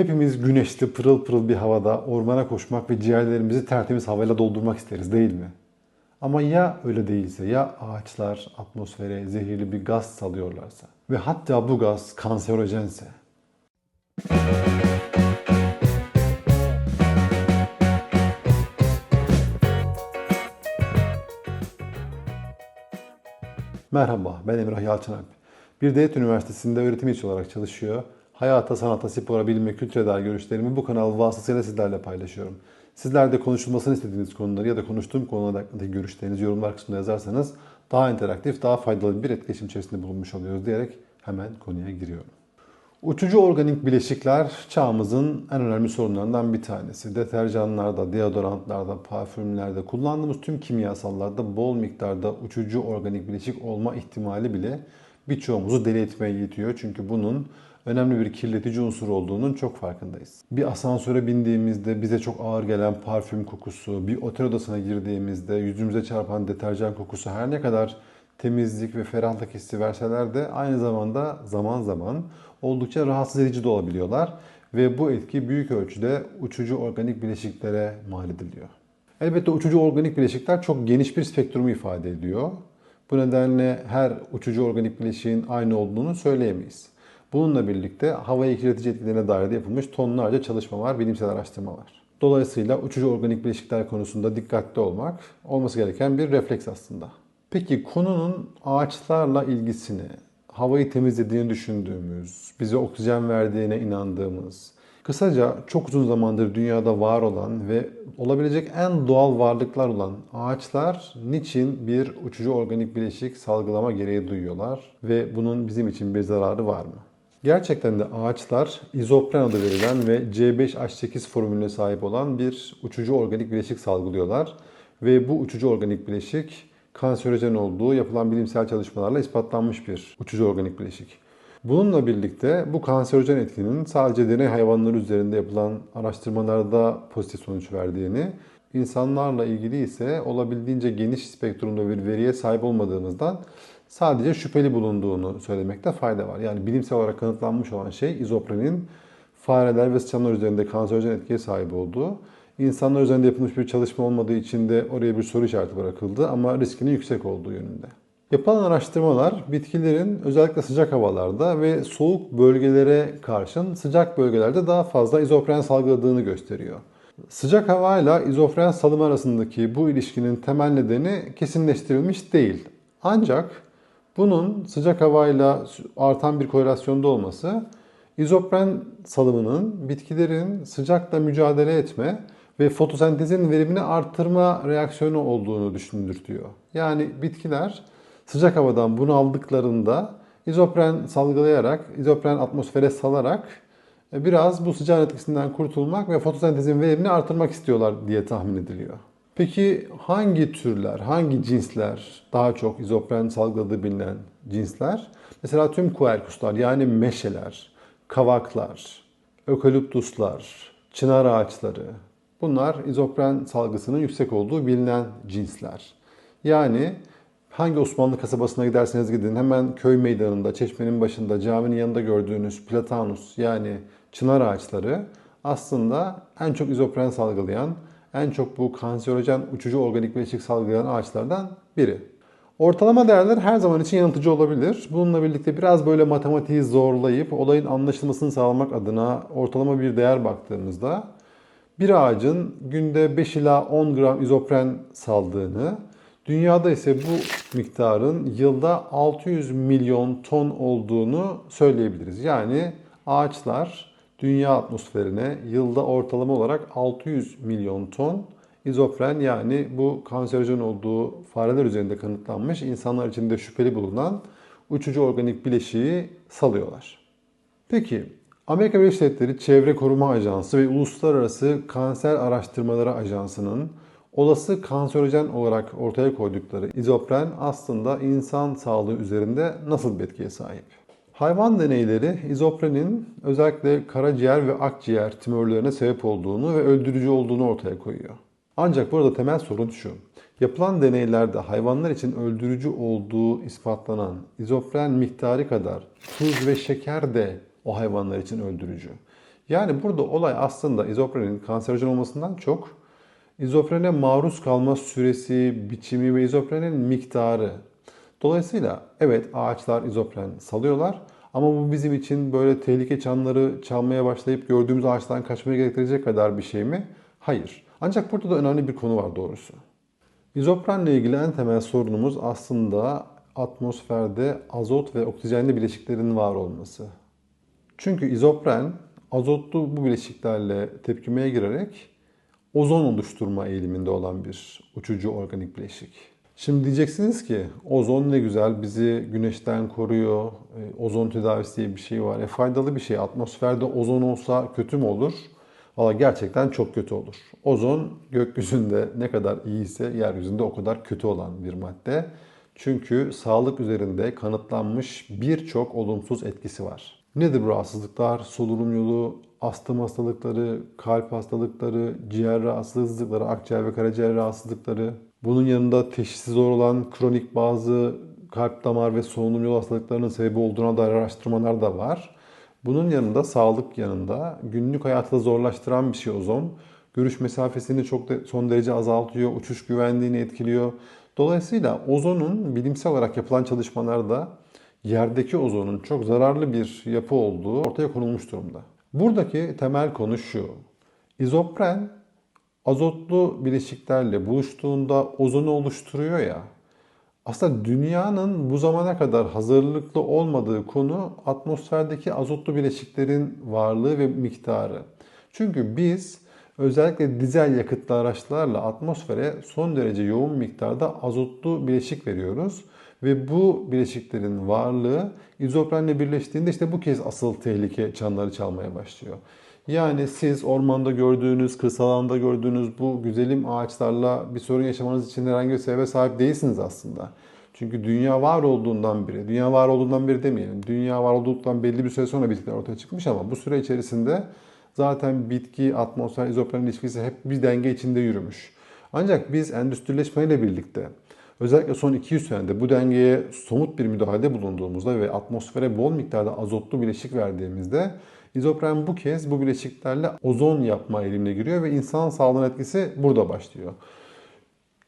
Hepimiz güneşli, pırıl pırıl bir havada ormana koşmak ve ciğerlerimizi tertemiz havayla doldurmak isteriz değil mi? Ama ya öyle değilse, ya ağaçlar atmosfere zehirli bir gaz salıyorlarsa ve hatta bu gaz kanserojense? Merhaba, ben Emrah Yalçınalp. Bir devlet üniversitesinde öğretim üyesi olarak çalışıyor. Hayata, sanata, spora, bilime, kültüre dair görüşlerimi bu kanal vasıtasıyla sizlerle paylaşıyorum. Sizler de konuşulmasını istediğiniz konuları ya da konuştuğum konular hakkındaki görüşlerinizi yorumlar kısmına yazarsanız daha interaktif, daha faydalı bir etkileşim içerisinde bulunmuş oluyoruz diyerek hemen konuya giriyorum. Uçucu organik bileşikler çağımızın en önemli sorunlarından bir tanesi. Deterjanlarda, deodorantlarda, parfümlerde kullandığımız tüm kimyasallarda bol miktarda uçucu organik bileşik olma ihtimali bile birçoğumuzu deli etmeye yetiyor. Çünkü bunun önemli bir kirletici unsur olduğunun çok farkındayız. Bir asansöre bindiğimizde bize çok ağır gelen parfüm kokusu, bir otel odasına girdiğimizde yüzümüze çarpan deterjan kokusu her ne kadar temizlik ve ferahlık hissi verseler de aynı zamanda zaman zaman oldukça rahatsız edici de olabiliyorlar ve bu etki büyük ölçüde uçucu organik bileşiklere mal ediliyor. Elbette uçucu organik bileşikler çok geniş bir spektrumu ifade ediyor. Bu nedenle her uçucu organik bileşiğin aynı olduğunu söyleyemeyiz. Bununla birlikte havayı kirletici etkilerine dair de yapılmış tonlarca çalışma var, bilimsel araştırma var. Dolayısıyla uçucu organik bileşikler konusunda dikkatli olmak olması gereken bir refleks aslında. Peki konunun ağaçlarla ilgisini, havayı temizlediğini düşündüğümüz, bize oksijen verdiğine inandığımız, kısaca çok uzun zamandır dünyada var olan ve olabilecek en doğal varlıklar olan ağaçlar niçin bir uçucu organik bileşik salgılama gereği duyuyorlar ve bunun bizim için bir zararı var mı? Gerçekten de ağaçlar izopren adı verilen ve C5H8 formülüne sahip olan bir uçucu organik bileşik salgılıyorlar ve bu uçucu organik bileşik kanserojen olduğu yapılan bilimsel çalışmalarla ispatlanmış bir uçucu organik bileşik. Bununla birlikte bu kanserojen etkinin sadece deney hayvanları üzerinde yapılan araştırmalarda pozitif sonuç verdiğini, insanlarla ilgili ise olabildiğince geniş spektrumda bir veriye sahip olmadığımızdan sadece şüpheli bulunduğunu söylemekte fayda var. Yani bilimsel olarak kanıtlanmış olan şey izoprenin fareler ve sıçanlar üzerinde kanserojen etkiye sahip olduğu. İnsanlar üzerinde yapılmış bir çalışma olmadığı için de oraya bir soru işareti bırakıldı ama riskinin yüksek olduğu yönünde. Yapılan araştırmalar bitkilerin özellikle sıcak havalarda ve soğuk bölgelere karşın sıcak bölgelerde daha fazla izopren salgıladığını gösteriyor. Sıcak havayla izofren salımı arasındaki bu ilişkinin temel nedeni kesinleştirilmiş değil. Ancak bunun sıcak havayla artan bir korelasyonda olması izopren salımının bitkilerin sıcakla mücadele etme ve fotosentezin verimini arttırma reaksiyonu olduğunu düşündürtüyor. Yani bitkiler sıcak havadan bunu aldıklarında izopren salgılayarak, izopren atmosfere salarak e, biraz bu sıcağın etkisinden kurtulmak ve fotosentezin verimini artırmak istiyorlar diye tahmin ediliyor. Peki hangi türler, hangi cinsler daha çok izopren salgıladığı bilinen cinsler? Mesela tüm kuerkuslar yani meşeler, kavaklar, ökaliptuslar, çınar ağaçları, Bunlar izopren salgısının yüksek olduğu bilinen cinsler. Yani hangi Osmanlı kasabasına giderseniz gidin hemen köy meydanında, çeşmenin başında, caminin yanında gördüğünüz platanus yani çınar ağaçları aslında en çok izopren salgılayan, en çok bu kanserojen uçucu organik bileşik salgılayan ağaçlardan biri. Ortalama değerler her zaman için yanıltıcı olabilir. Bununla birlikte biraz böyle matematiği zorlayıp olayın anlaşılmasını sağlamak adına ortalama bir değer baktığımızda bir ağacın günde 5 ila 10 gram izopren saldığını, dünyada ise bu miktarın yılda 600 milyon ton olduğunu söyleyebiliriz. Yani ağaçlar dünya atmosferine yılda ortalama olarak 600 milyon ton izopren yani bu kanserojen olduğu fareler üzerinde kanıtlanmış, insanlar içinde şüpheli bulunan uçucu organik bileşiği salıyorlar. Peki Amerika Birleşik Devletleri Çevre Koruma Ajansı ve Uluslararası Kanser Araştırmaları Ajansı'nın olası kanserojen olarak ortaya koydukları izopren aslında insan sağlığı üzerinde nasıl bir etkiye sahip? Hayvan deneyleri izoprenin özellikle karaciğer ve akciğer tümörlerine sebep olduğunu ve öldürücü olduğunu ortaya koyuyor. Ancak burada temel sorun şu. Yapılan deneylerde hayvanlar için öldürücü olduğu ispatlanan izopren miktarı kadar tuz ve şeker de o hayvanlar için öldürücü. Yani burada olay aslında izofrenin kanserojen olmasından çok izofrene maruz kalma süresi, biçimi ve izofrenin miktarı. Dolayısıyla evet ağaçlar izofren salıyorlar ama bu bizim için böyle tehlike çanları çalmaya başlayıp gördüğümüz ağaçtan kaçmaya gerektirecek kadar bir şey mi? Hayır. Ancak burada da önemli bir konu var doğrusu. İzoprenle ilgili en temel sorunumuz aslında atmosferde azot ve oksijenli bileşiklerin var olması. Çünkü izopren azotlu bu bileşiklerle tepkimeye girerek ozon oluşturma eğiliminde olan bir uçucu organik bileşik. Şimdi diyeceksiniz ki ozon ne güzel bizi güneşten koruyor. E, ozon tedavisi diye bir şey var. E, faydalı bir şey. Atmosferde ozon olsa kötü mü olur? Valla gerçekten çok kötü olur. Ozon gökyüzünde ne kadar iyiyse yeryüzünde o kadar kötü olan bir madde. Çünkü sağlık üzerinde kanıtlanmış birçok olumsuz etkisi var. Nedir bu rahatsızlıklar? Solunum yolu, astım hastalıkları, kalp hastalıkları, ciğer rahatsızlıkları, akciğer ve karaciğer rahatsızlıkları. Bunun yanında teşhisi zor olan kronik bazı kalp damar ve solunum yolu hastalıklarının sebebi olduğuna dair araştırmalar da var. Bunun yanında sağlık yanında günlük hayatı da zorlaştıran bir şey ozon. Görüş mesafesini çok de, son derece azaltıyor, uçuş güvenliğini etkiliyor. Dolayısıyla ozonun bilimsel olarak yapılan çalışmalarda yerdeki ozonun çok zararlı bir yapı olduğu ortaya konulmuş durumda. Buradaki temel konu şu. İzopren azotlu bileşiklerle buluştuğunda ozonu oluşturuyor ya. Aslında dünyanın bu zamana kadar hazırlıklı olmadığı konu atmosferdeki azotlu bileşiklerin varlığı ve miktarı. Çünkü biz özellikle dizel yakıtlı araçlarla atmosfere son derece yoğun miktarda azotlu bileşik veriyoruz. Ve bu bileşiklerin varlığı izoprenle birleştiğinde işte bu kez asıl tehlike çanları çalmaya başlıyor. Yani siz ormanda gördüğünüz, kırsal alanda gördüğünüz bu güzelim ağaçlarla bir sorun yaşamanız için herhangi bir sebebe sahip değilsiniz aslında. Çünkü dünya var olduğundan beri, dünya var olduğundan beri demeyelim, dünya var olduğundan belli bir süre sonra bitkiler ortaya çıkmış ama bu süre içerisinde zaten bitki, atmosfer, izopren ilişkisi hep bir denge içinde yürümüş. Ancak biz endüstrileşmeyle birlikte özellikle son 200 senede bu dengeye somut bir müdahalede bulunduğumuzda ve atmosfere bol miktarda azotlu bileşik verdiğimizde izopren bu kez bu bileşiklerle ozon yapma eğilimine giriyor ve insan sağlığına etkisi burada başlıyor.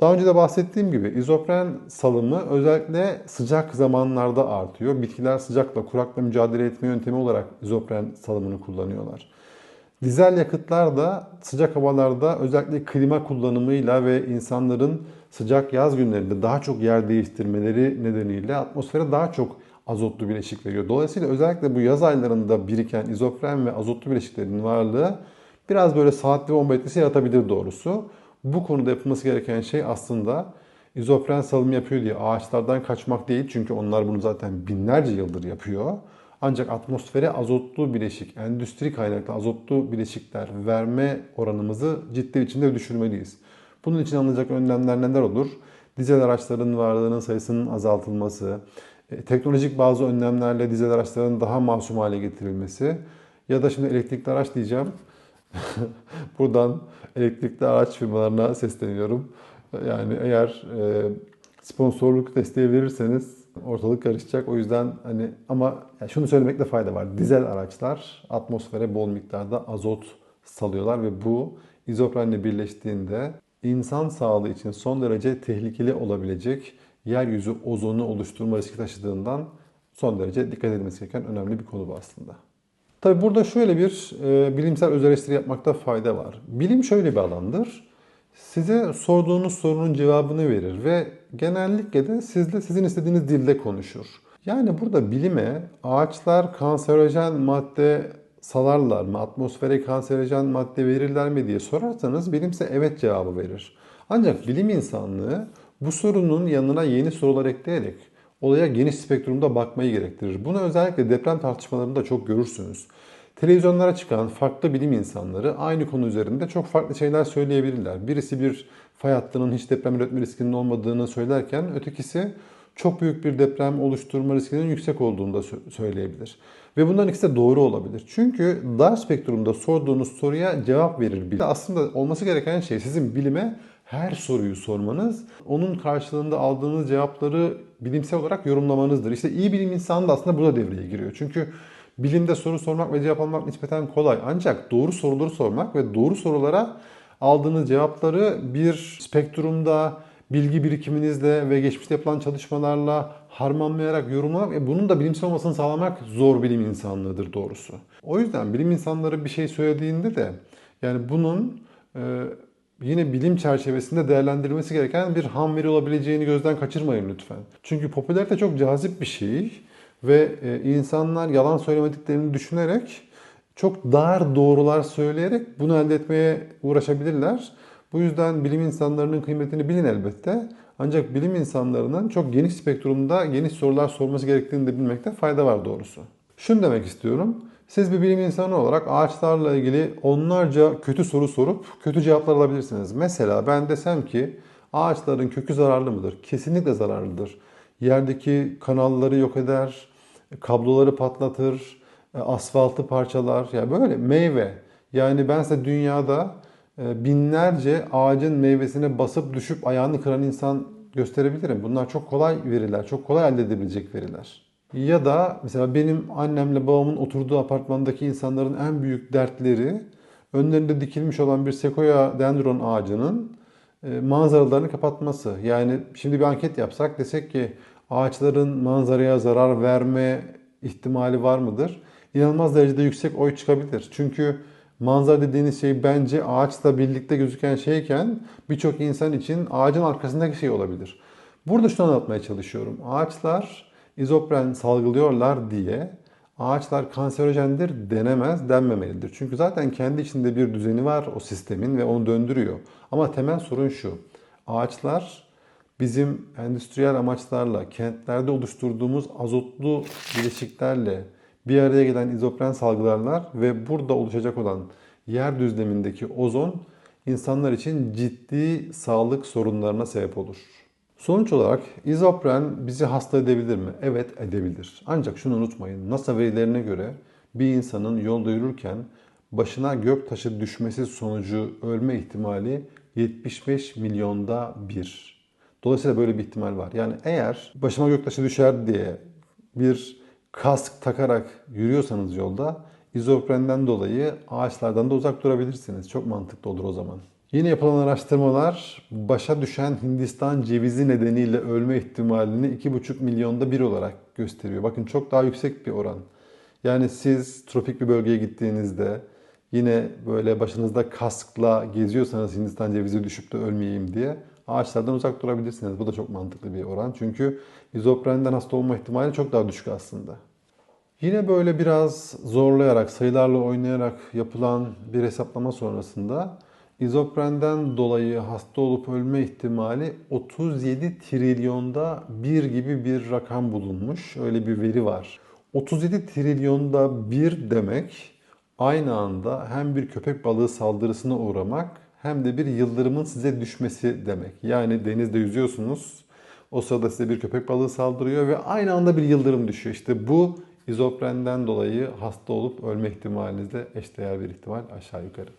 Daha önce de bahsettiğim gibi izopren salımı özellikle sıcak zamanlarda artıyor. Bitkiler sıcakla, kurakla mücadele etme yöntemi olarak izopren salımını kullanıyorlar. Dizel yakıtlar da sıcak havalarda özellikle klima kullanımıyla ve insanların sıcak yaz günlerinde daha çok yer değiştirmeleri nedeniyle atmosfere daha çok azotlu bileşik veriyor. Dolayısıyla özellikle bu yaz aylarında biriken izopren ve azotlu bileşiklerin varlığı biraz böyle saatli bomba etkisi yaratabilir doğrusu. Bu konuda yapılması gereken şey aslında izopren salımı yapıyor diye ağaçlardan kaçmak değil. Çünkü onlar bunu zaten binlerce yıldır yapıyor. Ancak atmosfere azotlu bileşik, endüstri kaynaklı azotlu bileşikler verme oranımızı ciddi biçimde düşürmeliyiz. Bunun için alınacak önlemler neler olur? Dizel araçların varlığının sayısının azaltılması, e, teknolojik bazı önlemlerle dizel araçların daha masum hale getirilmesi ya da şimdi elektrikli araç diyeceğim. Buradan elektrikli araç firmalarına sesleniyorum. Yani eğer e, sponsorluk desteği verirseniz ortalık karışacak. O yüzden hani ama yani şunu söylemekte fayda var. Dizel araçlar atmosfere bol miktarda azot salıyorlar ve bu izoprenle birleştiğinde insan sağlığı için son derece tehlikeli olabilecek yeryüzü ozonu oluşturma riski taşıdığından son derece dikkat edilmesi gereken önemli bir konu bu aslında. Tabi burada şöyle bir e, bilimsel öz eleştiri yapmakta fayda var. Bilim şöyle bir alandır. Size sorduğunuz sorunun cevabını verir ve genellikle de sizle sizin istediğiniz dilde konuşur. Yani burada bilime ağaçlar kanserojen madde salarlar mı, atmosfere kanserojen madde verirler mi diye sorarsanız bilimse evet cevabı verir. Ancak bilim insanlığı bu sorunun yanına yeni sorular ekleyerek olaya geniş spektrumda bakmayı gerektirir. Bunu özellikle deprem tartışmalarında çok görürsünüz. Televizyonlara çıkan farklı bilim insanları aynı konu üzerinde çok farklı şeyler söyleyebilirler. Birisi bir fay hattının hiç deprem üretme riskinin olmadığını söylerken ötekisi çok büyük bir deprem oluşturma riskinin yüksek olduğunu da söyleyebilir. Ve bunların ikisi de doğru olabilir. Çünkü dar spektrumda sorduğunuz soruya cevap verir bilim. Aslında olması gereken şey sizin bilime her soruyu sormanız, onun karşılığında aldığınız cevapları bilimsel olarak yorumlamanızdır. İşte iyi bilim insanı da aslında burada devreye giriyor. Çünkü Bilimde soru sormak ve cevap almak nispeten kolay. Ancak doğru soruları sormak ve doğru sorulara aldığınız cevapları bir spektrumda, bilgi birikiminizle ve geçmişte yapılan çalışmalarla harmanlayarak yorumlamak ve bunun da bilimsel olmasını sağlamak zor bilim insanlığıdır doğrusu. O yüzden bilim insanları bir şey söylediğinde de yani bunun e, yine bilim çerçevesinde değerlendirilmesi gereken bir ham veri olabileceğini gözden kaçırmayın lütfen. Çünkü popülerite çok cazip bir şey ve e, insanlar yalan söylemediklerini düşünerek çok dar doğrular söyleyerek bunu elde etmeye uğraşabilirler. Bu yüzden bilim insanlarının kıymetini bilin elbette. Ancak bilim insanlarının çok geniş spektrumda geniş sorular sorması gerektiğini de bilmekte fayda var doğrusu. Şunu demek istiyorum. Siz bir bilim insanı olarak ağaçlarla ilgili onlarca kötü soru sorup kötü cevaplar alabilirsiniz. Mesela ben desem ki ağaçların kökü zararlı mıdır? Kesinlikle zararlıdır. Yerdeki kanalları yok eder, kabloları patlatır, asfaltı parçalar. Yani böyle meyve. Yani ben size dünyada e, binlerce ağacın meyvesine basıp düşüp ayağını kıran insan gösterebilirim. Bunlar çok kolay veriler, çok kolay elde edebilecek veriler. Ya da mesela benim annemle babamın oturduğu apartmandaki insanların en büyük dertleri önlerinde dikilmiş olan bir sekoya dendron ağacının e, manzaralarını kapatması. Yani şimdi bir anket yapsak desek ki ağaçların manzaraya zarar verme ihtimali var mıdır? İnanılmaz derecede yüksek oy çıkabilir. Çünkü manzara dediğiniz şey bence ağaçla birlikte gözüken şeyken birçok insan için ağacın arkasındaki şey olabilir. Burada şunu anlatmaya çalışıyorum. Ağaçlar izopren salgılıyorlar diye ağaçlar kanserojendir denemez, denmemelidir. Çünkü zaten kendi içinde bir düzeni var o sistemin ve onu döndürüyor. Ama temel sorun şu. Ağaçlar bizim endüstriyel amaçlarla, kentlerde oluşturduğumuz azotlu bileşiklerle bir araya gelen izopren salgılarlar ve burada oluşacak olan yer düzlemindeki ozon insanlar için ciddi sağlık sorunlarına sebep olur. Sonuç olarak izopren bizi hasta edebilir mi? Evet edebilir. Ancak şunu unutmayın. NASA verilerine göre bir insanın yolda yürürken başına gök taşı düşmesi sonucu ölme ihtimali 75 milyonda bir. Dolayısıyla böyle bir ihtimal var. Yani eğer başıma gök taşı düşer diye bir kask takarak yürüyorsanız yolda izoprenden dolayı ağaçlardan da uzak durabilirsiniz. Çok mantıklı olur o zaman. Yine yapılan araştırmalar başa düşen Hindistan cevizi nedeniyle ölme ihtimalini 2,5 milyonda bir olarak gösteriyor. Bakın çok daha yüksek bir oran. Yani siz tropik bir bölgeye gittiğinizde yine böyle başınızda kaskla geziyorsanız Hindistan cevizi düşüp de ölmeyeyim diye ağaçlardan uzak durabilirsiniz. Bu da çok mantıklı bir oran. Çünkü izoprenden hasta olma ihtimali çok daha düşük aslında. Yine böyle biraz zorlayarak, sayılarla oynayarak yapılan bir hesaplama sonrasında İzoprenden dolayı hasta olup ölme ihtimali 37 trilyonda bir gibi bir rakam bulunmuş. Öyle bir veri var. 37 trilyonda bir demek aynı anda hem bir köpek balığı saldırısına uğramak hem de bir yıldırımın size düşmesi demek. Yani denizde yüzüyorsunuz. O sırada size bir köpek balığı saldırıyor ve aynı anda bir yıldırım düşüyor. İşte bu izoprenden dolayı hasta olup ölme ihtimalinizde eşdeğer bir ihtimal aşağı yukarı.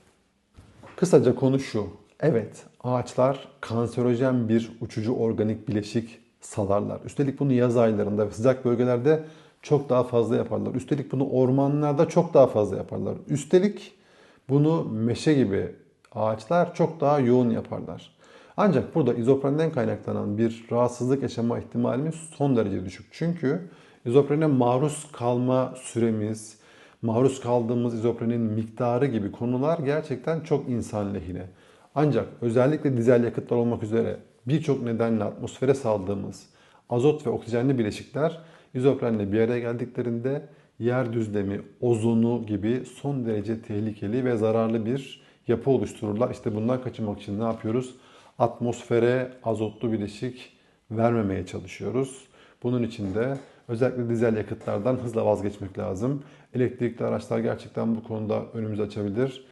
Kısaca konu şu. Evet, ağaçlar kanserojen bir uçucu organik bileşik salarlar. Üstelik bunu yaz aylarında sıcak bölgelerde çok daha fazla yaparlar. Üstelik bunu ormanlarda çok daha fazla yaparlar. Üstelik bunu meşe gibi ağaçlar çok daha yoğun yaparlar. Ancak burada izoprenden kaynaklanan bir rahatsızlık yaşama ihtimalimiz son derece düşük. Çünkü izoprene maruz kalma süremiz, maruz kaldığımız izoprenin miktarı gibi konular gerçekten çok insan lehine. Ancak özellikle dizel yakıtlar olmak üzere birçok nedenle atmosfere saldığımız azot ve oksijenli bileşikler izoprenle bir araya geldiklerinde yer düzlemi, ozonu gibi son derece tehlikeli ve zararlı bir yapı oluştururlar. İşte bundan kaçınmak için ne yapıyoruz? Atmosfere azotlu bileşik vermemeye çalışıyoruz. Bunun için de özellikle dizel yakıtlardan hızla vazgeçmek lazım. Elektrikli araçlar gerçekten bu konuda önümüzü açabilir.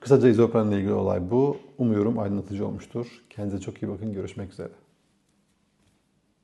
Kısaca izoprenle ilgili olay bu. Umuyorum aydınlatıcı olmuştur. Kendinize çok iyi bakın. Görüşmek üzere.